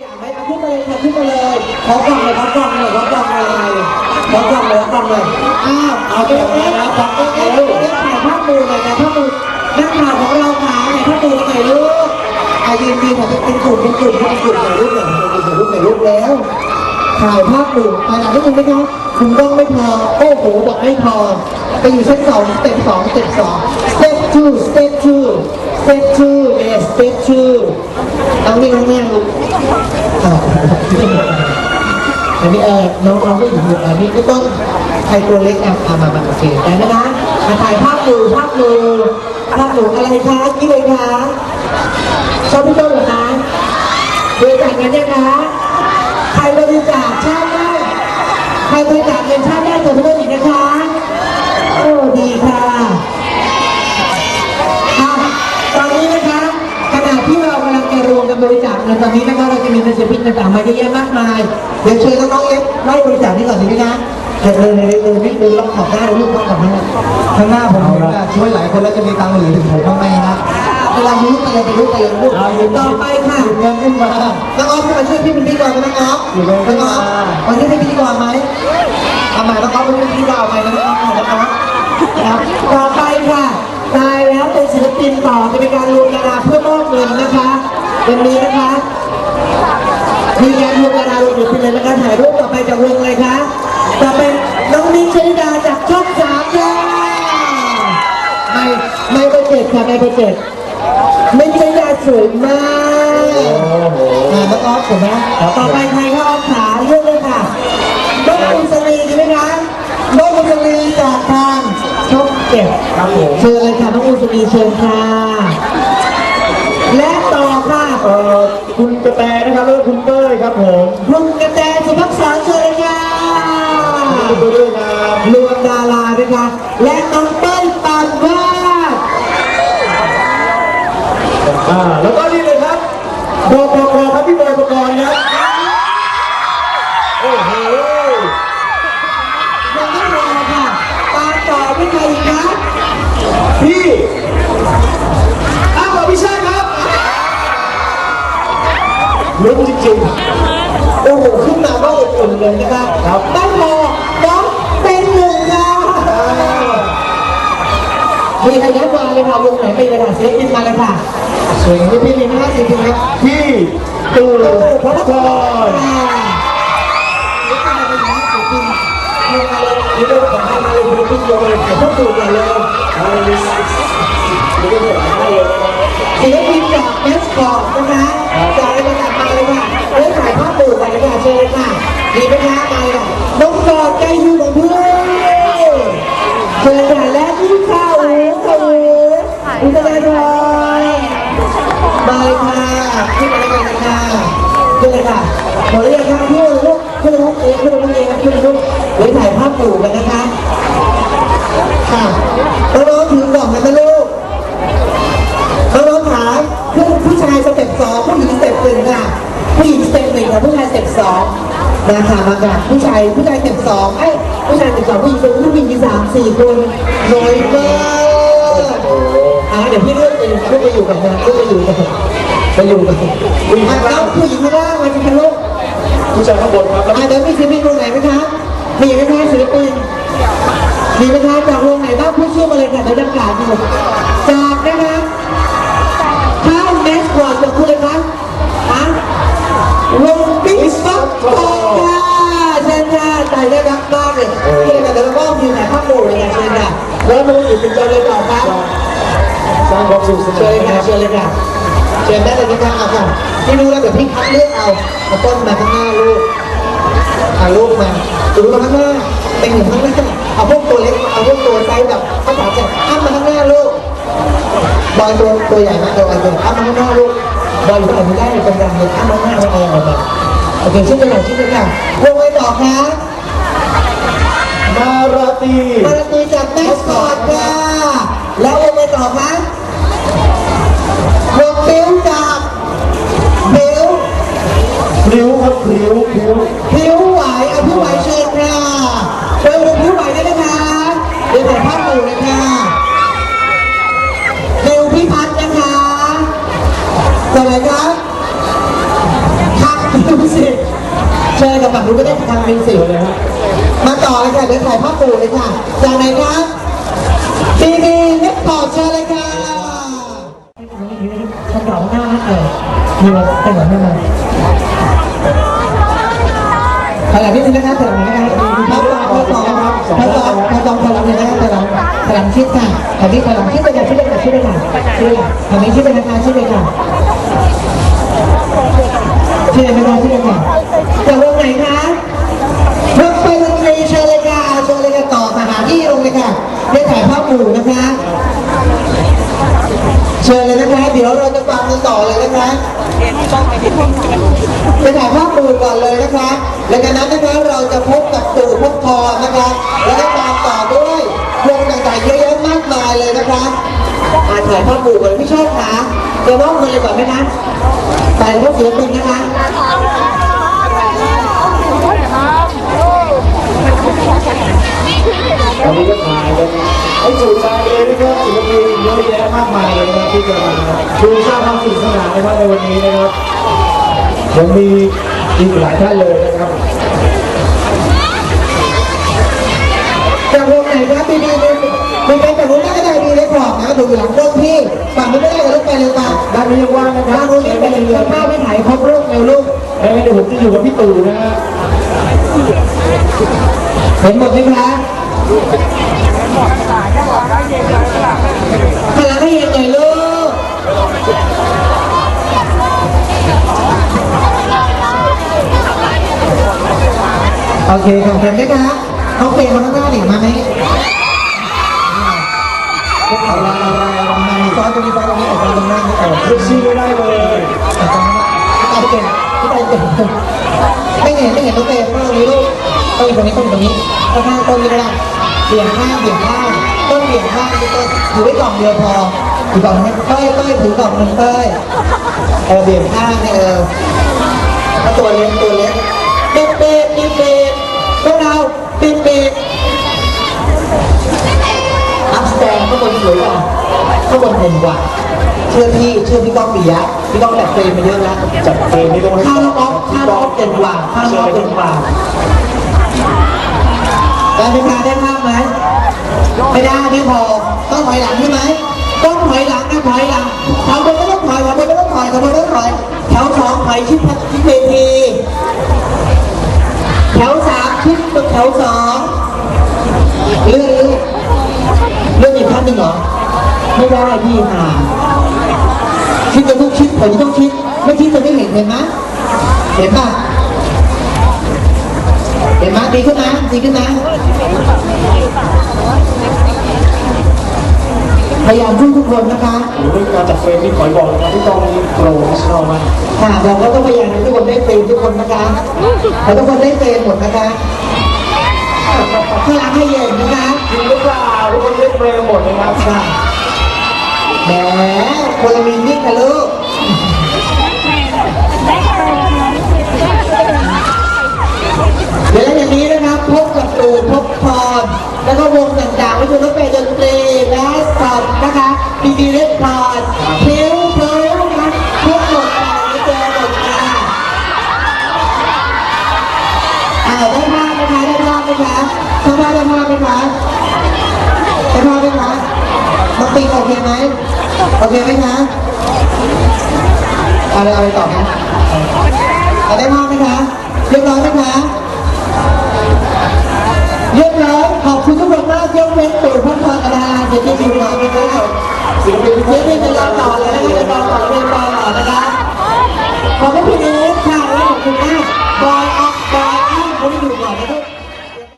อย่ากไหมเอาขึ้นมาเลยค่ะขึ้นมาเลยขอกล่องเลยขอกล่องเลยขอกล่องเลยขอกล่องเลยขอกล่องเลยอ้าวเอาเอ๊ะเอ๊ะขอกล่องเอ๊ะเอ๊ะเอ๊ะถ่ายภาพมือหน่อยถ่ายภาพมือนักข่าวของเราขาถ่ายภาพมือหน่อยลูกอายืนยืนถ่ายเป็นกลุ่มเป็นกลุ่มเป็นกลุ่มถ่ายรูปหน่อยถ่ายรูปถ่ายรูปแล้วถ่ายภาพหนึ่ไปหลังนิดนึงไหมครับคุณต้องไม่พอ โอ้โห บอกไม่พอ ไปอยู่ชั้นสองสเต็ปสองสเต็ปสอง step two step two two yes step two เอานี่ข้างหน้าลูกอันนี้เออน้องน้องก็อยู่อันนี้ก็ต้องใครตัวเล็กอะอะมามาโอเคได้ไหมนะมาถ่ายภาพหนูภาพหนูภาพหนูอะไรคะกี่เลยคะชอบพี่ต้นเหรอคะบริจาคเงินยังคะใครบริจาคชาติได้ใครบริจาคเงินชาติได้ตัวเพื่อนอีกนะคะ โอ้ดีค่ะอะ ตอนนี้นะคะขณะที่เรากำลังจะรวมกันบริจาคเงินต อนนี้นะคะเราจะมีเงินศิลปินต่างๆมาเยอะแยะมากมายเดี๋ยวเชิญน้องๆเอฟไล่บริจาคนี่ก่อนดีไหมนะเดี๋ยวเลยเลยเลยนิดนึงล็อกขอบหน้าเลยลูกล็อกขอบหน้าข้างหน้าผมเห็นว่าช่วยหลายคนแล้วจะมีตังค์เหลือถึงผมบ้างไหมฮะเวลามีลูกอะไรไปลูกอะไรลูกเอาหยิบต่อไปค่ะเงินขึ้นมาน้องออฟมาช่วยพี่เป็นพิธีกรกันน้องออฟอยู่เลยน้องออฟวันนี้เป็นพิธีกรไหมทำไมน้องออฟเป็นพิธีกรไหมน้องออฟน้องออฟครับต่อไปค่ะตายแล้วเป็นศิลปินต่อจะเป็นการรวมดาราเพื่อมอบเงินนะคะวันนี้นะคะ มีการรวมดารารวมศิลปินเลยนะคะถ่ายรูปต่อไปจากวงเลยคะจะเป็นน้องมิ้นท์ชลิดาจากช่องสามค่ะไม่ไม่เบอร์เจ็ดค่ะไม่เบอร์เจ็ดไม่ใช่ดาสวยมากอ่าน้องออฟถูกไหมต่อไปใครก็ออฟขาเลือกเลยค่ะน้องอุสลีดีไหมคะน้องอุสลีจากทางช่องเก็บครับผมเชิญเลยค่ะน้องอุสลีเชิญค่ะและต่อ ขอบคุณด้วยนะรวมดาราด้วยค่ะและน้องเปิ้ลปานวาดอ่าแล้วก็นี่เลยครับบกกครับพี่บอยปกรณ์ครับโอ้โหยังไม่รอค่ะตามต่อด้วยใครอีกคะพี่อ้าวพี่ชายครับลุ้นจริงโอ้โหขึ้นมาก็อบอุ่นเลยนะคะครับไม่พอ มีใครยัดวาเลยค่ะวงไหนไปเลยค่ะเสียงบินมาเลยค่ะสวยงามพี่มีไหมคะสิพี่ครับพี่ตู่พระนคกระมาเป็นนักศิลปินลงมาเลยนี่เรื่องขอรมาเลยศิลปินโยเลยแต่พวกตู่กันเลยศิลปินจากแมสคอตนะคะ มาเลยค่ะขึ้นมาเลยกันค่ะขึ้นเลยค่ะหมดแล้วยังคะพี่ลูกขึ้นลูกเองขึ้นลูกเองขึ้นลูกเดี๋ยวถ่ายภาพปู่กันนะคะค่ะน้องถือกล่องกันนะลูกน้องขาขึ้นผู้ชายสเต็ปสองผู้หญิงสเต็ปหนึ่งค่ะผู้หญิงสเต็ปหนึ่งค่ะผู้ชายสเต็ปสองนะคะมาค่ะผู้ชายผู้ชายสเต็ปสองเอ้ยผู้ชายสเต็ปสองผู้หญิงสเต็ปผู้หญิงสามสี่คนน้อยมาก อ่าเดี๋ยวพี่เลือกเองขึ้นไปอยู่กับงานขึ้นไปอยู่กับไปอยู่กับผู้หญิงข้างล่างผู้หญิงข้างล่างมาสิคะลูกผู้ชายข้างบนครับแล้วอ่าเดี๋ยวมีศิลปินวงไหนไหมคะมีไหมคะศิลปินมีไหมคะจากวงไหนบ้างพูดชื่อมาเลยค่ะเดี๋ยวจะกาศอยู่จากนะคะข้าวแมสกอดจากคุณเลยคะฮะวงบิ๊กซ็อกโกค่ะเชิญค่ะใจได้รักมากเลยนี่เลยค่ะเดี๋ยวเราก็ยืนถ่ายภาพหมู่เลยค่ะเชิญค่ะแล้วมาอีกเป็นเจ้าเลยต่อครับ สร้างความสุขสเชินาญนเลยนะค่ะครับเชิญเลยค่ะเชิญได้เลยนะคะเอาค่ะพี่รู้แล้วเดี๋ยวพี่คัดเลือกเอาเอาต้นมาข้างหน้าลูกเอาลูกมาดูมาข้างหน้าเป็นอยู่ข้างหน้าเอาพวกตัวเล็กเอาพวกตัวไซส์แบบภาษาเจ็ดอ้ามาข้างหน้าลูกบอยตัวตัวใหญ่มากตัวใหญ่ตัวอ้ามาข้างหน้าลูกบอยอยู่ไหนไม่ได้เลยกำลังเลยอ้ามาข้างหน้าเราเอาออกมาโอเคชื่อเป็นไหนชื่อเป็นไหนวงไว้ต่อคะมาราตรีมาราตีจากแมสคอตค่ะแล้ววงไปต่อคะว พริ้วครับพริ้วพริ้วบิ้วไหวเอาพี่ไหวเชิญค่ะเชิญวงพี่ไหวได้ไหมคะเดี๋ยวถ่ายภาพหมู่เลยค่ะบิวพี่พัฒน์นะคะสวัสดีครับขับเพเชิญกับฝั่งนู้นก็ได้ทางมิวสิกเลยฮะมาต่อเลยค่ะเดี๋ยวถ่ายภาพปู่เลยค่ะจากไหนครับทีวีเน็ตพอเชิญเลยค่ะฉันบอกหน้าเออมีอะไรแต่งหน้า มาขยับนิดนึงนะคะขยับนิดนึงนะคะพอสองพอสองพอสองพอสองพอสองเลยนะคะพอสองพลังชิดค่ะขยับพลังชิดเลยค่ะชิดเลยค่ะชิดเลยค่ะชิดเลยค่ะขยับชิดเลยนะคะชิดเลยค่ะชื่ออะไรไม่รู้ชื่ออะไรจากวงไหนคะวงไปดนตรีเชิญเลยค่ะเชิญเลยค่ะต่อสถานที่ลงเลยค่ะได้ถ่ายภาพหมู่นะคะ เชิญเลยนะคะเดี๋ยวเราจะฟังกันต่อเลยนะคะไปถ่ายภาพหมู่ก่อนเลยนะคะหลังจากนั้นนะคะเราจะพบกับตู่พบทอนะคะแล้วก็ตามต่อด้วยวงต่างๆเยอะแยะมากมายเลยนะคะอาถ่ายภาพหมู่ก่อนพี่ชอบคะเดี๋ยวมอบเงินเลยก่อนไหมคะไปพวกศิลปินนะคะวันนี้ก็ถ่ายกันให้สู่ใจเลยนะครับศิลปินเยอะแยะมากมาย ที่จะมาชูสร้างความสนุกสนานนะครับในวันนี้นะครับยังมีอีกหลายท่านเลยนะครับจากวงไหนครับดีดีดีมีเป็นแบบนู้นก็ได้ดีเลยขอบนะถูกหลังร่มพี่ฝั่งนี้ไม่ได้กับลูกไปเลยป่ะด้านนี้ยังว่างนะครับด้านนู้นนี่เป็นเรือผ้าไม่ถ่ายครบรูปเร็วลูกเอ้ยเดี๋ยวผมจะอยู่กับพี่ตู่นะฮะเห็นหมดไหมคะพ โอเคขอบคุณนะคะน้องเฟรมมาข้างหน้าหนิมาไหมเอาละเอาละเอาละมาซ้อนตรงนี้ซ้อนตรงนี้เอาซ้อนตรงหน้านี่เออเลือกชื่อไม่ได้เลยเอาเก่งพี่ใจเก่งไม่เห็นไม่เห็นตัวเองตรงนี้ลูกต้องอยู่ตรงนี้ต้องอยู่ตรงนี้ข้างข้างต้นนี้ก็ได้เบี่ยงข้างเบี่ยงข้างต้นเบี่ยงข้างต้นถือไว้กล่องเดียวพอถือกล่องนี้เต้ยเต้ยถือกล่องหนึ่งเต้ยเออเบี่ยงข้างเนี่ยเออตัวเล็กตัวเล็กเด็ก สวยกว่าข้างบนเด่นกว่า เชื่อพี่เชื่อพี่ก้องปิยะพี่ก้องแบบเฟรมมาเยอะแล้วจัดเฟรมไม่ต้องให้ข้าวออฟข้าวออฟเด่นกว่าข้าวออฟเด่นกว่าได้ไหมคะได้ภาพไหมไม่ได้ไม่พอต้องถอยหลังใช่ไหมต้องถอยหลังนะถอยหลังแถวบนก็ต้องถอยแถวบนก็ต้องถอยแถวบนก็ต้องถอยแถวสองถอยชิดพัดชิดเวทีแถวสามชิดแถวสองเลื่อนเลื่อ นเรื่องอีกท่านหนึ่งเหรอ ไม่ได้พี่ห่าคิดจะต้องคิดผมต้องคิด ไม่คิดจะไม่เห็นเห็นไหมเห็นป่ะเห็นไหมดีขึ้นนะดีขึ้นนะพยายามพูดทุกคนนะคะโอ้โหเรื่องการจัดเฟรมนี่ขอบอกนะครับพี่ต้องนี่โปรเฟชชั่นอลมากค่ะเราก็ต้องพยายามให้ทุกคนได้เฟรมทุกคนนะคะเราทุกคนได้เฟรมหมดนะคะพลังให้เย็นนะคะ คนเล่นเฟรมหมดนะครับค่ะแหมคนละมินนี่ค่ะลูกเดี๋ยวอย่างนี้นะครับพบกับตูพบพรแล้วก็วงต่างๆไม่ใช่รถเมล์ดนตรีและสอบนะคะดีดีเรสคอร์ดเพลวเพลวนะพบหมดไม่เจอหมดค่ะอ้าวได้ภาพไหมคะได้ภาพไหมคะ ปิงโอเคไหมโอเคไหมคะเอาอะไรเอาอะไรต่อคะเอาได้มากไหมคะเรียบร้อยไหมคะเรียบร้อยขอบคุณทุกคนมากยกเว้นตู่พัฒนากระดาษเดี๋ยวจะอยู่ต่อไปนะครับศิลปินทุกคเดี๋ยวนจะรอต่อเลยนะครับจะรอต่อเรีย